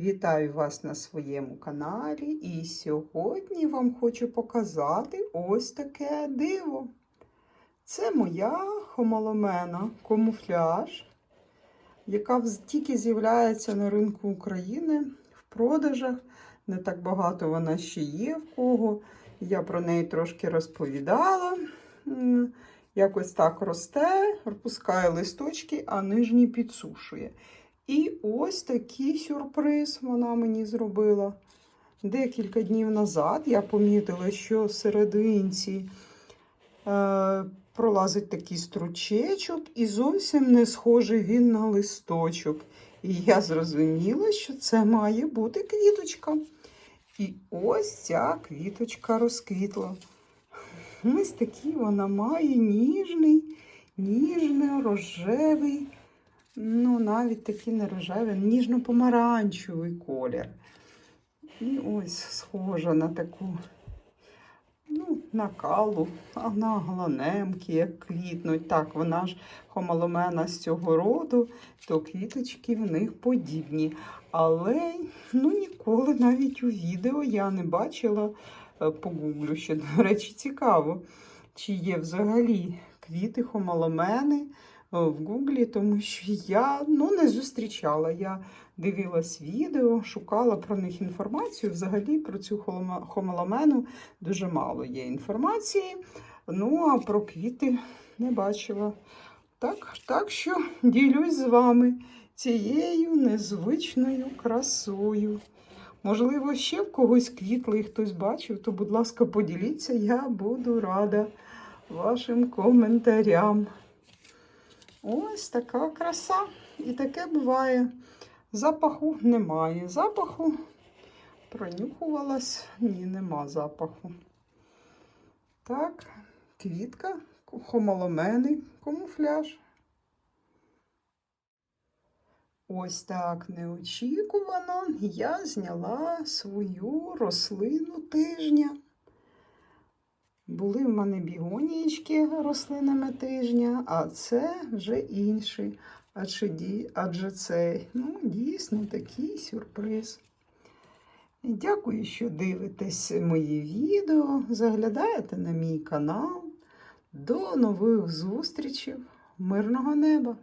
Вітаю вас на своєму каналі. І сьогодні вам хочу показати ось таке диво. Це моя хомоломена камуфляж, яка тільки з'являється на ринку України в продажах. Не так багато вона ще є в кого. Я про неї трошки розповідала. Якось так росте, розпускає листочки, а нижній підсушує. І ось такий сюрприз вона мені зробила. Декілька днів назад я помітила, що в серединці е, пролазить такий стручечок, і зовсім не схожий він на листочок. І я зрозуміла, що це має бути квіточка. І ось ця квіточка розквітла. Ось такий вона має ніжний, ніжно-рожевий, ну, навіть такий не рожевий, ніжно-помаранчевий колір. І ось схожа на таку, ну, на а на гланемки, як квітнуть. Так, вона ж хомоломена з цього роду, то квіточки в них подібні. Але ну, ніколи навіть у відео я не бачила е, погуглю, що, до речі, цікаво, чи є взагалі квіти хомоломени в гуглі, тому що я ну, не зустрічала. Я дивилась відео, шукала про них інформацію. Взагалі про цю хомоломену дуже мало є інформації. Ну, а про квіти не бачила. Так, так що ділюсь з вами цією незвичною красою. Можливо, ще в когось квітли і хтось бачив, то, будь ласка, поділіться, я буду рада вашим коментарям. Ось така краса. І таке буває. Запаху немає. Запаху пронюхувалась. Ні, нема запаху. Так, квітка, хомоломений камуфляж. Ось так неочікувано я зняла свою рослину тижня. Були в мене бігонієчки рослинами тижня, а це вже інший. Адже, адже це ну, дійсно такий сюрприз. Дякую, що дивитесь мої відео, заглядаєте на мій канал. До нових зустрічей. Мирного неба!